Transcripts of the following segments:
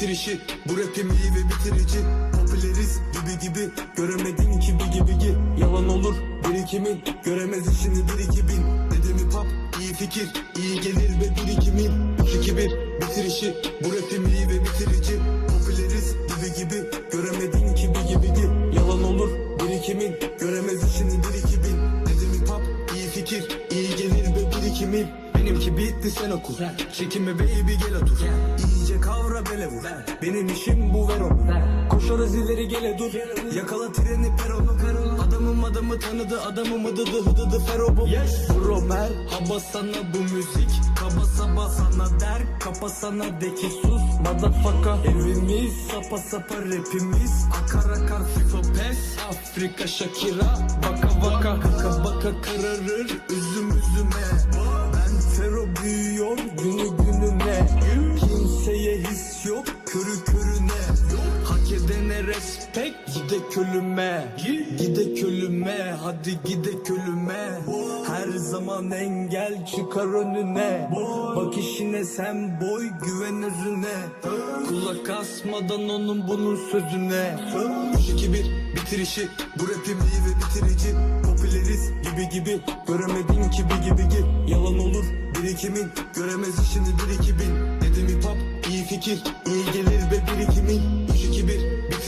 bitirişi Bu rapim iyi ve bitirici. Popüleriz gibi gibi. Göremedin ki bir gibi gi. Yalan olur birikimin Göremez işini bir iki bin. Dedim hip hop iyi fikir iyi gelir ve birikimin Üç, iki, bir, bitirişi Bu rapim iyi ve bitirici. Popüleriz gibi gibi. Göremedin ki bir gibi gi. Yalan olur birikimin Göremez işini bir iki bin. Dedim hip hop iyi fikir iyi gelir ve birikimin Benimki bitti sen oku. Çekinme baby gel otur. İyice kavra bele vur Benim işim bu ver onu. Koşarız ileri gele dur. Yakala treni peronu Adamım adamı tanıdı adamım ıdıdı hıdıdı fero bu. Yes. Bro merhaba sana bu müzik. Kaba saba sana der Kapa sana de ki sus. Motherfucker. Evimiz sapa sapa rapimiz. Akar akar FIFA pes. Afrika Shakira Baka baka. Kaka baka kararır Üzüm üzüme Hak edene respect gide kölüme. Gide kölüme hadi gide kölüme. Her zaman engel çıkar önüne. Bak işine sen boy güven özüne. Kulak asmadan onun bunun sözüne. 3 2 1 bitirişi Bu rapim iyi ve bitirici. Popüleriz gibi gibi Göremedin ki bir gibi gi Yalan olur birikimin Göremez işini bir iki bin Dedim hip hop iyi fikir iyi gelir ve birikimin. 3 2 1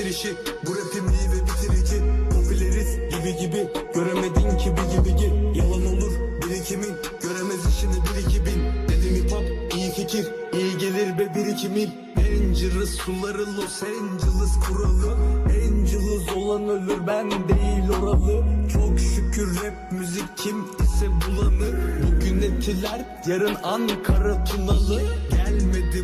bitirişi. Bu rapim iyi ve bitirici. Popüleriz gibi gibi. Göremedin ki bir gibi gi Yalan olur birikimin. Göremez işini bir iki bin. Dedim hip hop iyi fikir. İyi gelir ve birikimin Dangerous suları Los Angeles kuralı. Angeles olan ölür ben değil oralı. Çok şükür rap müzik kim ise bulanır. Bugün etiler yarın Ankara Tunalı. Gelmedi